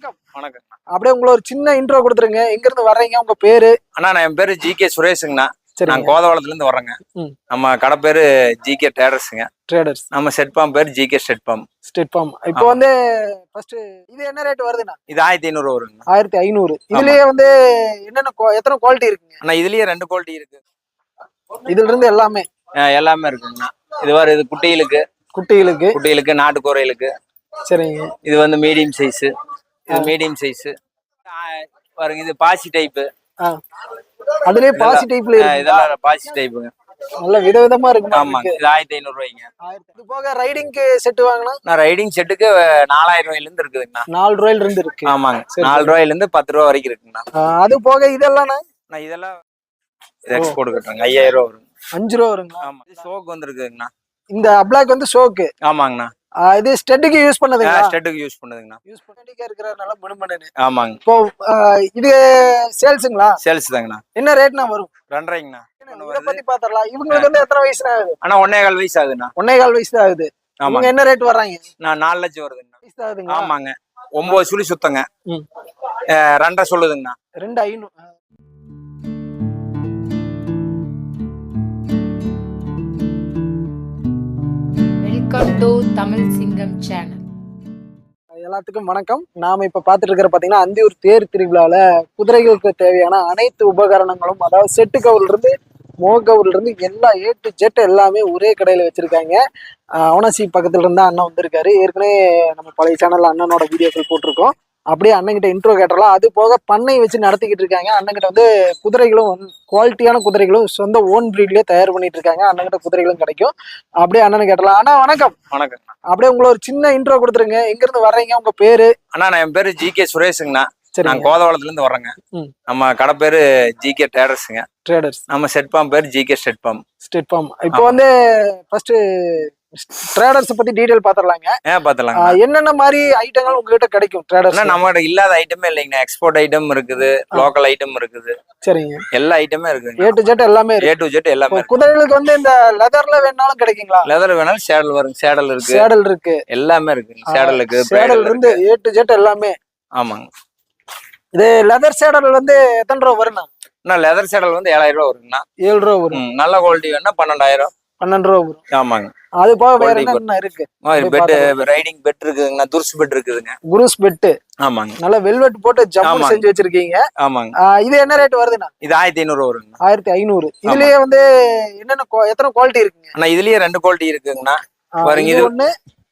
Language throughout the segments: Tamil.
வணக்கம். வணக்கம். அப்படியே உங்களை ஒரு சின்ன இன்ட்ரோ கொடுத்துருங்க. எங்க இருந்து வர்றீங்க? உங்க பேரு? அண்ணா நான் என் பேரு ஜி கே சுரேஷுங்கண்ணா. நான் கோதவளத்துல இருந்து வரேங்க ம். நம்ம கடை பேரு ஜி கே டேரஸுங்க ட்ரேடர்ஸ் நம்ம செட் பம்ப் பேர் G K jet pump state form இப்போ. வந்து ஃபர்ஸ்ட் இது என்ன ரேட் வருதுண்ணா? இது ஆயிரத்தி ஐநூறு வருங்க. ஆயிரத்தி ஐநூறு. இதுலயே வந்து என்னென்ன எத்தனை குவாலிட்டி இருக்குங்க? அண்ணா இதுலயே ரெண்டு குவாலிட்டி இருக்கு. இதுல இருந்து எல்லாமே எல்லாமே இருக்குங்கண்ணா. இது வர இது குட்டிகளுக்கு. குட்டிகளுக்கு. குட்டிகளுக்கு நாட்டு குறைகளுக்கு சரிங்க. இது வந்து மீடியம் சைஸ் இது மீடியம் சைஸ் பாருங்க இது பாசி டைப்பு அதுலயே பாசி டைப்ல இதெல்லாம் பாசி டைப்புங்க நல்ல விதவிதமா இருக்கு ஆமாங்க இது ஆயிரத்தி ஐநூறு ரூபாய்ங்க. இது போக ரைடிங்க்கு செட் வாங்கினா? நான் ரைடிங் செட்டுக்கு நாலாயிரம் ரூபாயில இருந்து இருக்குதுங்கண்ணா. நாலு ரூபாயில இருந்து இருக்கு. ஆமாங்க நாலு ரூபாயில இருந்து பத்து ரூபா வரைக்கும் இருக்குங்கண்ணா. அது போக இதெல்லாம் நான் இதெல்லாம் எக்ஸ்போர்ட் கட்டுறேங்க ஐயாயிரம் ரூபா வரும். அஞ்சு ரூபா வருங்களா? ஆமா இது சோக் வந்திருக்குங்கண்ணா இந்த அப்ளாக் வந்து ஷோக்கு ஆமாங்கண்ணா. இது ஸ்டெட்டுக்கு யூஸ் பண்ணதுங்களா? ஸ்டெட்டுக்கு யூஸ் பண்ணுதுங்கண்ணா. யூஸ் பண்ணிட்டே இருக்கிறனால மனுமனு ஆமாங்க. இப்போ இது சேல்ஸுங்களா? சேல்ஸ் தாங்கண்ணா என்ன ரேட்னா வரும்? ரெண்டரைங்கண்ணா. இத. பத்தி பாத்திரலாம் இவங்களுக்கு வந்து எத்தனை வயசுனா ஆகுது ஆனா ஒன்னே கால் வயசு ஆகுதுண்ணா ஒன்னே கால் வயசு தான் ஆகுது ஆமாங்க. என்ன ரேட் வர்றாங்க? நான் நாலு லட்சம் வருதுங்கண்ணா. வயசு ஆகுதுங்களா ஆமாங்க. ஒன்பது சுழி சுத்தங்க. ரெண்டரை சொல்லுதுங்கண்ணா. ரெண்டு ஐநூறு. வெல்கம் டு தமிழ் சிங்கம் சேனல் எல்லாத்துக்கும் வணக்கம். நாம இப்ப பாத்துட்டு இருக்கிற பாத்தீங்கன்னா அந்தியூர் தேர் திருவிழால குதிரைகளுக்கு தேவையான அனைத்து உபகரணங்களும் அதாவது செட்டு கவுல இருந்து மோகவுல இருந்து எல்லா ஏ டு ஜெட் எல்லாமே ஒரே கடையில வச்சிருக்காங்க. அவனாசி பக்கத்துல இருந்தா அண்ணன் வந்திருக்காரு. ஏற்கனவே நம்ம பழைய சேனல்ல அண்ணனோட வீடியோக்கள் போட்டிருக்கோம். அப்படியே அண்ணன்கிட்ட இன்ட்ரோ கேட்டலாம் அது போக பண்ணை வச்சு நடத்திக்கிட்டு இருக்காங்க. அண்ணன்கிட்ட வந்து குதிரைகளும் குவாலிட்டியான குதிரைகளும் சொந்த ஓன் பிரீட்லயே தயார் பண்ணிட்டு இருக்காங்க. அண்ணன்கிட்ட குதிரைகளும் கிடைக்கும். அப்படியே அண்ணனை கேட்டலாம் அண்ணா வணக்கம். வணக்கம். அப்படியே உங்களை ஒரு சின்ன இன்ட்ரோ கொடுத்துருங்க. எங்க இருந்து வர்றீங்க? உங்க பேரு? அண்ணா நான் என் பேரு ஜி கே சுரேஷுங்கண்ணா. சரி நான் கோதவளத்துல இருந்து வரேங்க ம். நம்ம கடை பேரு ஜி கே டேரஸுங்க ட்ரேடர்ஸ் நம்ம செட் பம்ப் பேர் G K set pump state farm இப்போ. வந்து ஃபர்ஸ்ட் ட்ரேடர்ஸ் பத்தி டீடைல் பாத்திரலாங்க. ஏன் பாத்துலாங்க என்னென்ன மாதிரி ஐட்டங்கள் உங்ககிட்ட கிடைக்கும் ட்ரேடர்ஸ் நம்மகிட்ட இல்லாத ஐட்டமே இல்லைங்கண்ணா எக்ஸ்போர்ட் ஐட்டம் இருக்குது லோக்கல் ஐட்டம் இருக்குது. சரிங்க. எல்லா ஐட்டமே இருக்குங்க. ஏ டு ஜெட் எல்லாமே இருக்கு. ஏ டு ஜெட் எல்லாமே இருக்கு. குதிரைகளுக்கு வந்து இந்த லெதர்ல வேணாலும் கிடைக்குங்களா? லெதர் வேணாலும் சேடல் வரும். சேடல் இருக்கு. சேடல் இருக்கு. எல்லாமே இருக்கு. சேடல் இருக்கு. சேடல் இருந்து இருக்கு ஏ டு ஜெட் எல்லாமே. ஆமாங்க. இது லெதர் சேடல் வந்து எத்தனை ரூபா வரும்ண்ணா? லெதர் சேடல் வந்து ஏழாயிரம் ரூபா வருங்கண்ணா. ஏழு ரூபா வரும். நல்ல குவாலிட்டி வேணா பன்னெண்டாயிரம். பன்னெண்டு ரூபா வரும் ஆமாங்க. அது போக வேற என்னென்ன இருக்கு? பெட் ரைடிங் பெட் இருக்குதுங்கண்ணா துர்ஸ் பெட் இருக்குதுங்க குரூஸ் பெட்டு ஆமாங்க. நல்ல வெல்வெட் போட்டு ஆமாங்க. செஞ்சு வச்சிருக்கீங்க. ஆமாங்க. இது என்ன ரேட் வருதுண்ணா? இது ஆயிரத்தி ஐநூறு வருங்கண்ணா ஆயிரத்தி ஐநூறு. இதுலயே வந்து என்னென்ன எத்தனை குவாலிட்டி இருக்குங்க? அண்ணா இதுலயே ரெண்டு குவாலிட்டி இருக்குங்கண்ணா. பாருங்க, இது ஒண்ணு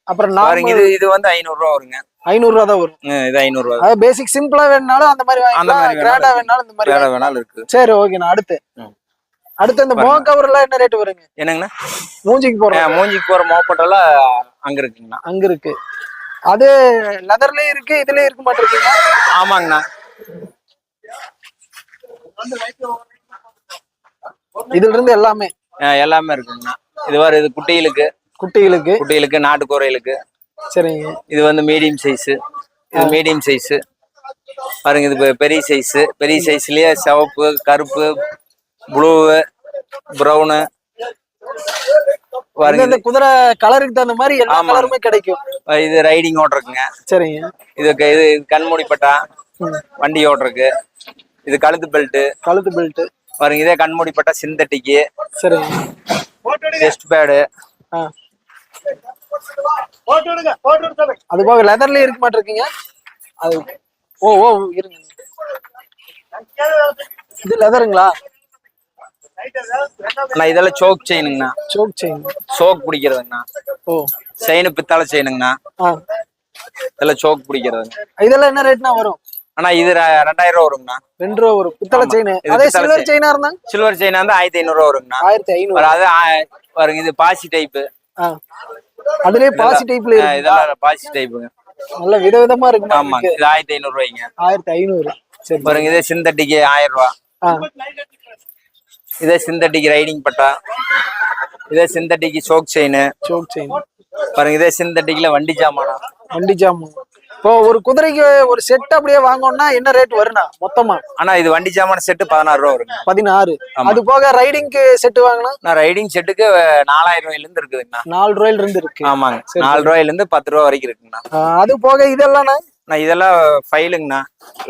அப்புறம் பாருங்க இது இது வந்து ஐநூறு ரூபா வருங்க. ஐநூறு ரூபா தான் வரும். இது ஐநூறு ரூபா அதாவது பேசிக் சிம்பிளா வேணுனாலும் அந்த மாதிரி அந்த மாதிரி கிராண்டா வேணாலும் வேணாலும் இந்த மாதிரி. வேணாலும் இருக்கு. சரி ஓகேண்ணா அடுத்து. அடுத்து இந்த மோ கவர் எல்லாம் என்ன ரேட் வருங்க? என்னங்கண்ணா? மூஞ்சிக்கு அஹ், மூஞ்சிக்கு போற மோப்பட்டெல்லாம் அங்க இருக்குங்கண்ணா. அங்க இருக்கு. அது லெதர்லயும் இருக்கு இதுலயும் இருக்க மாட்டிருக்கீங்க ஆமாங்கண்ணா. இதுல இருந்து எல்லாமே? எல்லாமே இருக்குங்கண்ணா. இது வர இது குட்டிகளுக்கு. குட்டிகளுக்கு? குட்டிகளுக்கு நாட்டு குறைகளுக்கு சரிங்க. இது வந்து மீடியம் சைஸ் இது மீடியம் சைஸ் பாருங்க இது பெரிய சைஸ் பெரிய சைஸ்லயே சிவப்பு கருப்பு ப்ளூ ப்ரௌனு பாருங்க இந்த குதிரை கலருக்கு தகுந்த மாதிரி எல்லா. கலருமே கிடைக்கும். இது- ரைடிங் ஓட்டுறக்குங்க சரிங்க. இது க- இது கண்மூடி பட்டா வண்டி ஓட்டுறக்கு இது கழுத்து பெல்ட் கழுத்து பெல்ட் பாருங்க இதே கண்மூடி பட்டா சிந்தட்டிக்கு. சரிங்க. செஸ்ட் பேடு ஆ. அது போக லெதர்லயும் இருக்க மாட்டிருக்கீங்க. அது ஓ ஓ இருங்க. இது லெதருங்களா நான் இதெல்லாம் சோக் செயினுங்கண்ணா சோக் செயின் சோக் பிடிக்கிறதுங்கண்ணா ஓ. செயின் பித்தாளை செயினுங்கண்ணா இதெல்லாம் சோக் பிடிக்கிறதுங்க இதெல்லாம் என்ன ரேட்னா வரும்? ஆனா இது ரெண்டாயிரம் ரூபா வருங்கண்ணா. ரெண்டு ரூபா வரும். பித்தளை ஆமா. செயின் அதே சில்வர். செயினா இருந்தா? சில்வர் செயின் வந்து ஆயிரத்தி ஐநூறு ரூபா வருங்கண்ணா. ஆயிரத்தி ஐநூறு. அது பாருங்க இது பாசி டைப்பு ஆ. அதுலயே பாசி டைப்ல இதெல்லாம் பாசி டைப்புங்க நல்ல விதவிதமா இருக்கு ஆமாங்க இது ஆயிரத்தி ஐநூறு ரூபாய்ங்க. ஆயிரத்தி ஐநூறு. சரி பாருங்க இதே சிந்தட்டிக்கு ஆயிரம் ரூபா. இதே சிந்தட்டிக்கு ரைடிங் பட்டா. இதே synthetic choke chain choke chain பாருங்க இதே சிந்தட்டிக்ல வண்டி ஜாமானம் வண்டி ஜாமான் இப்போ ஒரு குதிரைக்கு ஒரு செட் அப்படியே வாங்கணும்னா என்ன ரேட் வரும்னா மொத்தமா? ஆனா இது வண்டி ஜாமான் செட்டு பதினாறு ரூபா வருங்க. பதினாறு. அது போக ரைடிங்க்கு செட் வாங்கினா நான் ரைடிங் செட்டுக்கு நாலாயிரம் ரூபாயில இருந்து இருக்குதுங்கண்ணா. நாலு ரூபாயில இருந்து இருக்கு. ஆமாங்க. நாலு ரூபாயில இருந்து பத்து ரூபா வரைக்கும் இருக்குங்கண்ணா. அது போக இதெல்லாம் நான் இதெல்லாம் ஃபைலுங்கண்ணா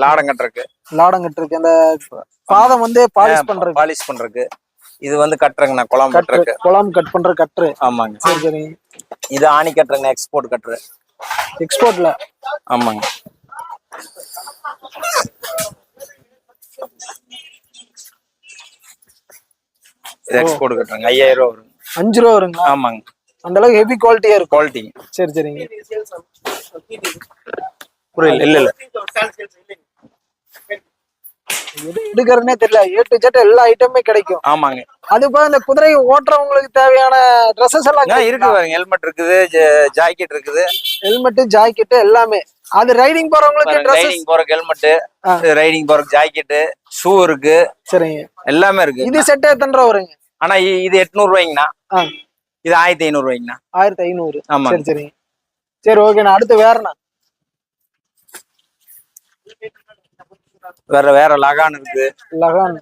லாடம் கட்டுறக்கு லாடங்கிட்டு இருக்கு அந்த பாதம் வந்து பாலிஷ் பண்றது பாலிஷ் பண்றதுக்கு. இது வந்து கட்டுறங்கண்ணா குளம் கட்டுறக்கு குளம் கட் பண்ற கட்ரு ஆமாங்க. சரி சரி. இது ஆணி கட்டுறங்கண்ணா எக்ஸ்போர்ட் கட்டுற. எக்ஸ்போர்ட்ல ஆமாங்க. இது எக்ஸ்போர்ட் கட்டுறங்க. ஐயாயிரம் ரூபா வரும் அஞ்சு ரூபா வருங்களா? ஆமாங்க. அந்த அளவுக்கு ஹெவி குவாலிட்டியா இருக்கும். குவாலிட்டி சரி சரிங்க. புரியல இல்ல இல்ல. எடுக்கிறதுனே தெரியல. ஏ டு ஜெட் எல்லா ஐட்டமுமே கிடைக்கும். ஆமாங்க. அது போக இந்த குதிரை ஓட்டுறவங்களுக்கு தேவையான ட்ரெஸ்ஸஸ் எல்லாம் இருக்கு பாருங்க ஹெல்மெட் இருக்குது ஜாக்கெட் இருக்குது. ஹெல்மெட் ஜாக்கெட் எல்லாமே. அது ரைடிங் போறவங்களுக்கு ரைடிங் போறக்கு ஹெல்மெட். ரைடிங் போறக்கு ஜாக்கெட் ஷூ இருக்கு. சரிங்க. எல்லாமே இருக்கு. இது செட் எத்தனை ரூபா வருங்க? ஆனா இது எட்நூறு ரூபாய்ங்கண்ணா. இது ஆயிரத்தி ஐநூறு ரூபாய்ங்கண்ணா. ஆயிரத்தி ஐநூறு. சரி சரிங்க. சரி ஓகேண்ணா அடுத்து வேறண்ணா. வேற வேற லகான் இருக்கு. லகான்.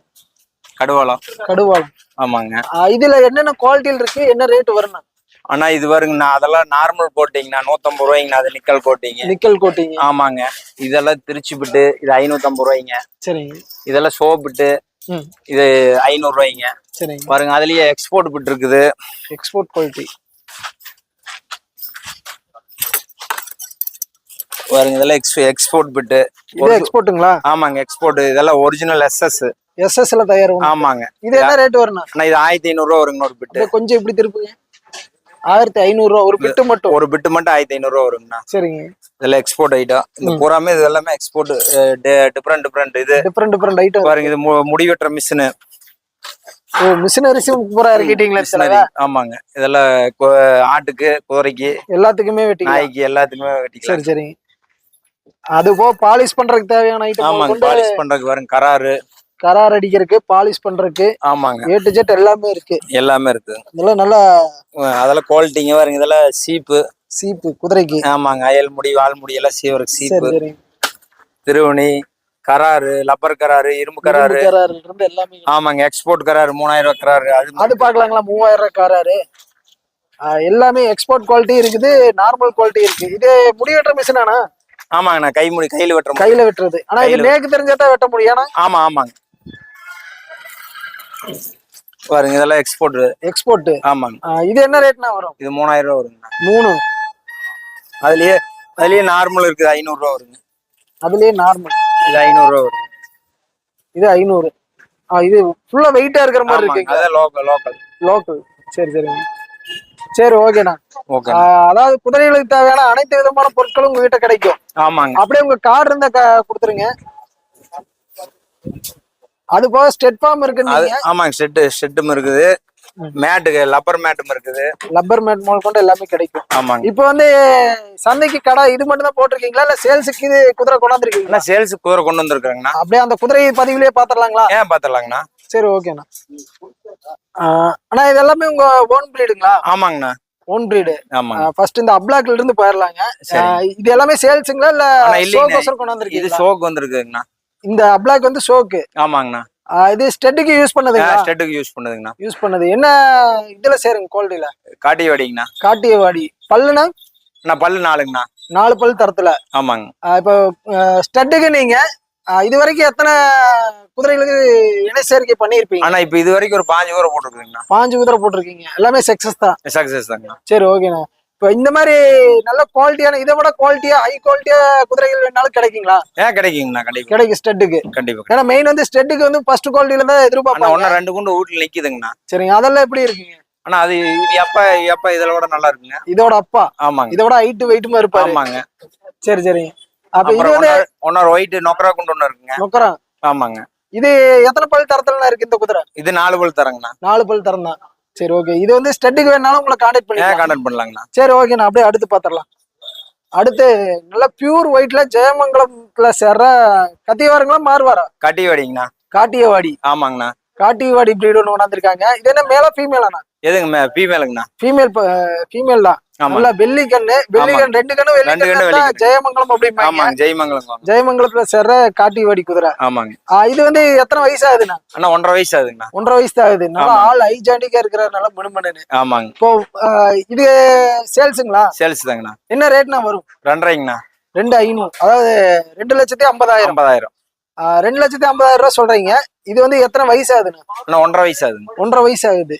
கடுவாலம் கடுவாளம். ஆமாங்க. இதுல என்னென்ன குவாலிட்டியில் இருக்கு? என்ன ரேட் வரும்ண்ணா? ஆனா இது வருங்கண்ணா அதெல்லாம் நார்மல் கோட்டிங்கண்ணா நூத்தம்பது ரூபாய்ங்கண்ணா அது நிக்கல் கோட்டிங்க நிக்கல் கோட்டிங்க ஆமாங்க. இதெல்லாம் திருச்சி பிட்டு இது ஐநூத்தம்பது ரூபாய்ங்க. சரிங்க. இதெல்லாம் சோப்பிட்டு ம். இது ஐநூறு ரூபாய்ங்க. சரிங்க. பாருங்க அதுலயே எக்ஸ்போர்ட் பிட் இருக்குது எக்ஸ்போர்ட் குவாலிட்டி பாருங்க இதெல்லாம் எக்ஸ் எக்ஸ்போர்ட் பிட்டு இது எக்ஸ்போர்ட்டுங்களா ஆமாங்க எக்ஸ்போர்ட் இதெல்லாம் ஒரிஜினல் எஸ்எஸ் எஸ்எஸ்ல தயார். ஆமாங்க. இது என்ன ரேட் வரும்ண்ணா ஆனா இது ஆயிரத்தி ஐநூறு ரூபா வருங்க ஒரு பிட்டு கொஞ்சம் இப்படி திருப்புங்க. ஆயிரத்தி ஐநூறு ரூபா ஒரு பிட்டு மட்டும். ஒரு பிட்டு மட்டும் ஆயிரத்தி ஐநூறு ரூபா வருங்கண்ணா. சரிங்க. இதெல்லாம் எக்ஸ்போர்ட் ஐட்டம் இந்த பூராமே இது எல்லாமே எக்ஸ்போர்ட் டிஃப்ரெண்ட் டிஃப்ரெண்ட் இது. டிஃப்ரெண்ட் டிஃப்ரெண்ட் ஐட்டம் பாருங்க இது முடி வெட்டுற மிஷினு ஓ மிஷினரிஸும் பூரா இறக்கிட்டீங்களா ஆமாங்க. இதெல்லாம் ஆட்டுக்கு குதிரைக்கு எல்லாத்துக்குமே வெட்டிக்கலாம் நாய்க்கு எல்லாத்துக்குமே வெட்டிக்கலாம். சரி சரி அது போக பாலிஷ் பண்றதுக்கு தேவையான ஐட்டம் ஆமாங்க பாலிஷ் பண்றதுக்கு பாருங்க கராரு கரார் அடிக்கிறதுக்கு பாலிஷ் பண்றதுக்கு ஆமாங்க. ஏ டு ஜெட் எல்லாமே இருக்கு. எல்லாமே இருக்கு. இதெல்லாம் நல்லா அதெல்லாம் குவாலிட்டிங்க பாருங்க இதெல்லாம் சீப்பு. சீப்பு குதிரைக்கு. ஆமாங்க அயல் முடி வால் முடி எல்லாம் சீவருக்கு சீப்பு. திருவணி கராரு லப்பர் கராரு இரும்பு கராரு எல்லாமே ஆமாங்க எக்ஸ்போர்ட் கராரு மூணாயிரம் ரூபாய் கராரு அது அது பாக்கலாங்களா மூவாயிரம் ரூபாய் கராரு எல்லாமே எக்ஸ்போர்ட் குவாலிட்டி இருக்குது நார்மல் குவாலிட்டி இருக்கு. இது முடி வெட்டுற மிஷின் ஆனா ஆமாங்க நான் கை முடி கையில வெட்டுற முடி. கையில வெட்டுறது. ஆனா இது நேக்கு தெரிஞ்சாதான் வெட்ட முடியும். ஆமா ஆமாங்க. பாருங்க இதெல்லாம் எக்ஸ்போர்ட் எக்ஸ்போர்ட் ஆமாங்க. இது என்ன ரேட்னா வரும்? இது மூணாயிரம் ரூபா வருங்க. மூணு. அதுலயே அதுலயே நார்மல் இருக்குது ஐநூறு ரூபா வருங்க. அதுலயே நார்மல் இது ஐநூறு ரூபா வரும் இது ஐநூறு. இது ஃபுல்லா வெயிட்டா இருக்கிற மாதிரி அதான் லோக்கல் லோக்கல் லோக்கல் சரி சரிங்க சரி ஓகேண்ணா ஓகே அதாவது குதிரைகளுக்கு தேவையான அனைத்து விதமான பொருட்களும் உங்ககிட்ட கிடைக்கும். ஆமாங்க. அப்படியே உங்க கார்டு இருந்தா கொடுத்துருங்க. அது போக ஸ்டெட் ஃபார்ம் அது இருக்குன்னு ஆமாங்க ஷெட்டு ஷெட்டும் இருக்குது. மேட்டுக்கு லப்பர் மேட்டும் இருக்குது. லப்பர் மேட் முதல் கொண்டு எல்லாமே கிடைக்கும். ஆமாங்க. இப்போ வந்து சந்தைக்கு கடை இது மட்டும் தான் போட்டிருக்கீங்களா? இல்ல சேல்ஸுக்கு இது குதிரை கொண்டாந்துருக்கீங்களா அண்ணா சேல்ஸ் குதிரை கொண்டு வந்திருக்காங்கண்ணா அப்படியே அந்த குதிரை பதிவிலேயே பாத்துடலாங்களா ஏன் பாத்துடலாங்கண்ணா சரி ஓகேண்ணா அண்ணா இது எல்லாமே உங்க ஓன் பிரீடுங்களா ஆமாங்கண்ணா. ஓன் பிரீடு ஆமாங்க. ஃபர்ஸ்ட் இந்த அப்ளாக்ல இருந்து போயிடலாங்க இது எல்லாமே சேல்ஸுங்களா இல்ல ஆனா இல்லைங்க. ஷோக்கோசரம் இது ஷோக்கு வந்திருக்குங்கண்ணா. இந்த அப்ளாக் வந்து ஷோக்கு ஆமாங்கண்ணா. இது ஸ்டெட்டுக்கு யூஸ் பண்ணதுங்களா? ஸ்டெட்டுக்கு யூஸ் பண்ணுதுங்கண்ணா. யூஸ் பண்ணது. என்ன இதுல சேருங்க குவாலிட்டியில காட்டி வாடிங்கண்ணா காட்டிய வாடி பல்லுனா நான் பல்லு நாலுங்கண்ணா. நாலு பல் தரத்துல. ஆமாங்க. இப்போ ஸ்டட்டுக்கு நீங்க இது வரைக்கும் எத்தனை குதிரைகளுக்கு இணை சேர்க்கை பண்ணியிருப்பீங்க? ஆனா இப்ப இது வரைக்கும் ஒரு பாஞ்சு ஊரை போட்டிருக்குங்கண்ணா. பாஞ்சு குதிரை போட்டிருக்கீங்க. எல்லாமே சக்சஸ் தான். சக்சஸ் தாங்கண்ணா. சரி ஓகேண்ணா இப்போ இந்த மாதிரி நல்ல குவாலிட்டியான இதை விட குவாலிட்டியா ஹை குவாலிட்டியா குதிரைகள் வேணாலும் கிடைக்குங்களா? ஏன் கிடைக்குங்கண்ணா கண்டிப்பா கிடைக்கும் ஸ்டெட்டுக்கு கண்டிப்பா ஏன்னா மெயின் வந்து ஸ்டெட்டுக்கு வந்து ஃபர்ஸ்ட் குவாலிட்டியில தான் எதிர்பார்ப்பாங்க. ஒன்னு ரெண்டு குண்டு வீட்டுல நிக்குதுங்கண்ணா. சரிங்க அதெல்லாம் எப்படி இருக்குங்க? ஆனா அது எப்ப எப்ப விட நல்லா இருக்குங்க? இதோட அப்பா. ஆமாங்க. இதோட ஹைட்டு வெயிட்டுமா இருப்பாரு. ஆமாங்க. சரி சரிங்க. அப்ப இது வந்து ஒன்னொரு- ஒயிட் நொக்கரா குண்டு ஒண்ணு இருக்குங்க. நொக்கரம் ஆமாங்க. இது எத்தனை பல் தரத்துல இருக்கு இந்த குதிரை? இது நாலு பல் தரங்கண்ணா. நாலு பல் தரம் தான் சரி ஓகே இது வந்து ஸ்டெட்டுக்கு வேணாலும் உங்களை கான்டாக்ட் பண்ணிக்கலாம். கான்டாக்ட் பண்ணலாங்கண்ணா. சரி ஓகே நான் அப்படியே அடுத்து பாத்திரலாம் அடுத்து நல்ல பியூர் ஒயிட்ல ஜெயமங்கலத்துல சேர்ற கத்திவாருங்களா மாறுவாரா கட்டி வாடிங்கண்ணா காட்டியவாடி. ஆமாங்கண்ணா. காட்டியவாடி பிரீடு ஒன்று கொண்டாந்துருக்காங்க. இது என்ன மேல ஃபீமேலாண்ணா எதுங்க ஃபீமேலுங்கண்ணா ஃபீமேல் ஃபீமேல் தான் நல்லா வெள்ளி கண்ணு வெள்ளி ஆமா. கண் ரெண்டு கண்ணு வெள்ளி கண்ணு. ஜெயமங்கலம் அப்படிம்பாங்க ஆமாங்க ஜெய்மங்கலம். ஜெயமங்கலத்துல சேர்ற காட்டியவாடி குதிரை. ஆமாங்க. இது வந்து எத்தனை வயசு ஆகுதுண்ணா அண்ணா ஒன்றரை வயசு ஆகுதுங்கண்ணா ஒன்றரை வயசு தான் ஆகுது நல்லா ஆமா. ஆள் ஐஜாண்டிக்கா இருக்கிற நல்லா மினுமனு ஆமாங்க. இப்போ இது சேல்ஸுங்களா? சேல்ஸ் தாங்கண்ணா என்ன ரேட்னா வரும்? ரெண்டரைங்கண்ணா. ரெண்டு ஐநூறு. அதாவது ரெண்டு லட்சத்தி ஐம்பதாயிரம். ஐம்பதாயிரம். ரெண்டு லட்சத்தி ஐம்பதாயிரம் ரூபாய் சொல்றீங்க. இது வந்து எத்தனை வயசு ஆகுதுண்ணா ஒன்றரை வயசு ஆகுதுங்க ஒன்றரை வயசு ஆகுது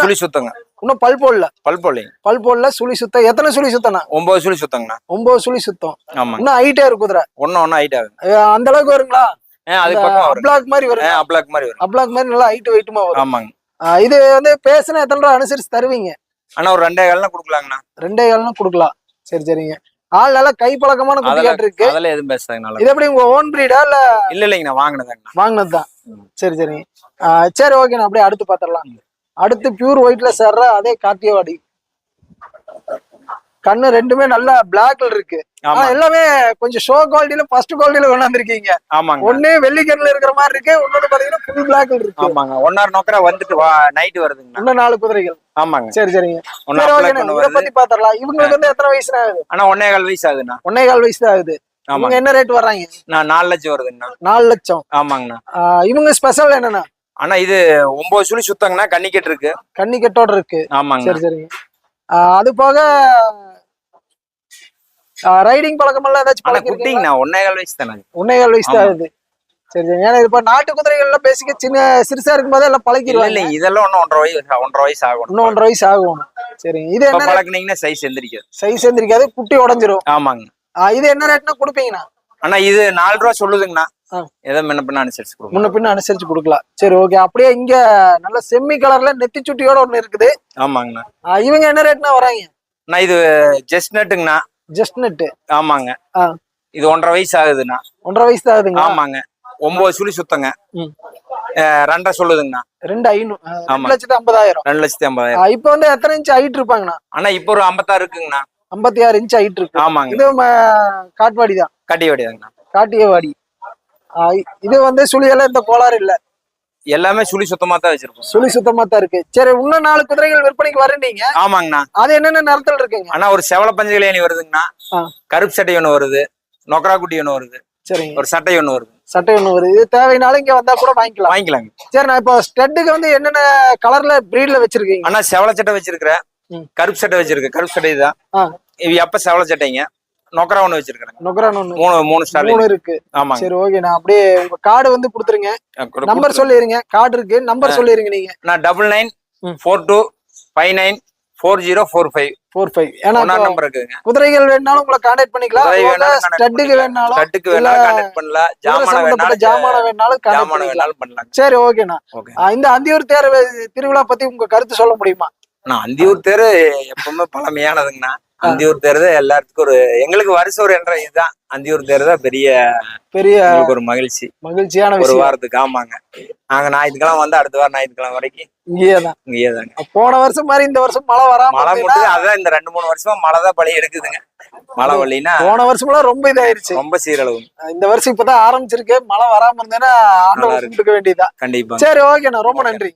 சுழி சுத்தங்க. இன்னும் பல் போடல. பல் போடலைங்க. பல் போடல சுழி சுத்தம். எத்தனை சுழி சுத்தம்ண்ணா? ஒன்பது சுழி சுத்தங்கண்ணா ஒன்பது சுழி சுத்தம். ஆமாங்க. இன்னும் ஹைட்டே இருக்கு குதிரை. ஒன்னும் ஒன்னும் ஹைட் ஆகுது அந்த அளவுக்கு வருங்களா? வரும். அப்ளாக் மாதிரி வரும் அப்ளாக் மாதிரி வரும். அப்ளாக் மாதிரி நல்லா ஹைட் வெயிட்டுமா வரும். ஆமாங்க. இது வந்து பேசுனா எத்தனை ரூபா அனுசரிச்சு தருவீங்க? ஆனா ஒரு ரெண்டே கால்னா கொடுக்கலாங்கண்ணா. ரெண்டே கால்னு கொடுக்கலாம். சரி சரிங்க. ஆள் நல்லா கை பழக்கமான குட்டியாட்டு இருக்கு. அதெல்லாம் எதுவும் பேசுறாங்க இது எப்படி உங்க ஓன் பிரீடா இல்ல இல்ல இல்லைங்கண்ணா வாங்கினதாங்கண்ணா. வாங்கினது தான் சரி சரிங்க. சரி ஓகே அப்படியே அடுத்து பாத்திரலாம். அடுத்து பியூர் ஒயிட்ல சேர்ற அதே காத்தியவாடி கண்ணு ரெண்டுமே நல்லா பிளாக்ல இருக்கு. எல்லாமே கொஞ்சம் ஷோ குவாலிட்டியில ஃபர்ஸ்ட் குவாலிட்டியில கொண்டாந்துருக்கீங்க. ஆமாங்க. ஒண்ணு வெள்ளிக்கண்ணுல இருக்கிற மாதிரி இருக்கு இன்னொன்னு பாத்தீங்கன்னா ஃபுல் பிளாக்ல இருக்கு. ஆமாங்க. ஒன்னார் நோக்கரா வந்துட்டு வா நைட்டு வருதுங்கண்ணா இன்னும் நாலு குதிரைகள். ஆமாங்க. சரி சரிங்க. ஒன்னு இதை பத்தி பாத்திரலாம் இவங்களுக்கு வந்து எத்தனை வயசுனா ஆகுது? ஆனா ஒன்னே கால் வயசு ஆகுதுண்ணா. ஒன்னே கால் வயசு தான் ஆகுது. ஆமாங்க. என்ன ரேட் வர்றாங்க? நான் நாலு லட்சம் வருதுங்கண்ணா. நாலு லட்சம். ஆமாங்கண்ணா. இவங்க ஸ்பெஷல் என்னன்னா ஆனா இது ஒன்பது சுழி சுத்தங்கண்ணா கன்னிக்கெட்டு இருக்கு. கன்னிக்கட்டோட இருக்கு. ஆமாங்க. சரி சரிங்க. அது போக ரைடிங் பழக்கமெல்லாம் ஏதாச்சும் ஆனா பழக்கிருக்கீங்களா? குட்டிங்கண்ணா ஒன்னே கால் வயசு தானே. ஒன்னே கால் வயசு தான். ஆகுது சரி சரி ஏன்னா இப்ப நாட்டு குதிரைகள் எல்லாம் பேசிக்க சின்ன சிறுசா இருக்கும்போதே எல்லாம் இல்ல பழக்கிடுவாங்க. இல்ல இதெல்லாம் ஒன்னும் ஒன்றரை வயசு ஒன்றரை வயசு ஆகும் இன்னும் ஒன்றரை வயசு ஆகும். சரிங்க. இது என்ன பழக்குனீங்கன்னா சைஸ் எந்திரிக்காது. சைஸ் எந்திரிக்காது குட்டி உடஞ்சிரும். ஆமாங்க. இது என்ன ரேட்னா கொடுப்பீங்கண்ணா? ஆனா இது நாலு ரூபா சொல்லுதுங்கண்ணா. ஏதோ முன்ன பின்ன அனுசரிச்சு கொடுங்க முன்ன பின்ன அனுசரிச்சு கொடுக்கலாம். சரி ஓகே அப்படியே இங்க நல்ல செம்மி கலர்ல நெத்தி சுட்டியோட ஒண்ணு இருக்குது. ஆமாங்கண்ணா. இவங்க என்ன ரேட்னா வராங்க? நான் இது ஜஸ்ட் நட்டுங்கண்ணா ஜஸ்ட் நெட்டு ஆமாங்க. இது ஒன்றரை வயசு ஆகுதுண்ணா. ஒன்றரை வயசு தான் ஆகுதுங்களா? ஆமாங்க. ஒன்பது சுழி சுத்தங்க. ரெண்டரை சொல்லுதுங்கண்ணா. ரெண்டு ஐநூறு ரெண்டு. லட்சத்து ஐம்பதாயிரம். ரெண்டு லட்சத்தி ஐம்பதாயிரம். இப்ப வந்து எத்தனை இன்ச் ஹைட் இருப்பாங்கண்ணா? ஆனா இப்போ ஒரு ஐம்பத்தாறு இருக்குங்கண்ணா. ஐம்பத்தி ஆறு இன்ச் ஹைட் இருக்கு. ஆமாங்க. இது காட்வாடி தான் காட்டியவாடி. இ- இது வந்து சுழியெல்லாம் இந்த கோளாறு இல்ல. எல்லாமே சுழி சுத்தமா தான் வச்சிருக்கோம். சுழி சுத்தமா தான் இருக்கு. சரி இன்னும் நாலு குதிரைகள் விற்பனைக்கு வரீங்க ஆமாங்கண்ணா. அது என்னென்ன நிறத்துல இருக்குங்க? ஆனா ஒரு செவல பஞ்சகலியாணி வருதுங்கண்ணா. ஆ. கருப்பு சட்டை ஒண்ணு வருது. நொக்கரா குட்டி ஒண்ணு வருது. சரிங்க. ஒரு சட்டை ஒண்ணு வருது. சட்டை ஒண்ணு வருது. இது தேவைனாலும் இங்க வந்தா கூட வாங்கிக்கலாம். வாங்கிக்கலாங்க. சரி நான் இப்போ ஸ்டெட்டுக்கு வந்து என்னென்ன கலர்ல பிரீட்ல வச்சிருக்கீங்க? ஆனா செவல சட்டை வச்சிருக்கிறேன். கருப்பு சட்டை வச்சிருக்கேன் கருப்பு சட்டை ஆ. இது எப்ப செவல சட்டைங்க? நொக்கரா ஒண்ணு வச்சிருக்கிறேன் நுகரான் ஒண்ணு. மூணு மூணு ஸ்டார் மூணு இருக்கு. ஆமாங்க. சரி ஓகே நான் அப்படியே உங்க கார்டு வந்து கொடுத்துருங்க. கொடு- நம்பர் சொல்லிருங்க. கார்டு இருக்கு. நம்பர் சொல்லிருங்க நீங்க. நான் double nine. Four two five nine four zero four five four five ஏன்னா நம்பர் இருக்குதுங்க குதிரைகள் வேணாலும் உங்களை கான்டாக்ட் பண்ணிக்கலாம். அதுபோக வேணாலும் ஸ்டட்டுக்கு வேணாலும் கான்டாக்ட் பண்ணலாம். ஜாமான வேணாலும் ஜாமான வேணாலும் ஜாமான வேணாலும் பண்ணலாம் சரி ஓகேண்ணா இந்த அந்தியூர் தேர் திருவிழா பத்தி உங்க கருத்து சொல்ல முடியுமா? நான் அந்தியூர் தேர் எப்பவுமே பழமையானதுங்கண்ணா. அந்தியூர் தேர் தான் எல்லாத்துக்கும் ஒரு எங்களுக்கு வருஷம் ஒரு என்ற இதுதான். அந்தியூர் தேர் தான் பெரிய பெரிய ஒரு மகிழ்ச்சி. மகிழ்ச்சியான ஒரு வாரத்துக்கு ஆமாங்க. நாங்க ஞாயிற்றுக்கிழமை வந்து அடுத்த வாரம் ஞாயிற்றுக்கிழமை வரைக்கும் இங்கேயே தான். இங்கேயே தாங்க. போன வருஷம் மாதிரி இந்த வருஷம் மழை வராம மழை மட்டும் அதான் இந்த ரெண்டு மூணு வருஷமா மழை தான் பழி எடுக்குதுங்க. மழை வழின்னா போன வருஷம்லாம் ரொம்ப இதாயிருச்சு. ரொம்ப சீரளவு இந்த வருஷம் இப்பதான் ஆரம்பிச்சிருக்கு. மழை வராம இருந்தேன்னா நல்லா ஆண்டவர் இருக்கு. கும்பிட்டுக்க வேண்டியதா கண்டிப்பா சரி ஓகேண்ணா. ரொம்ப நன்றி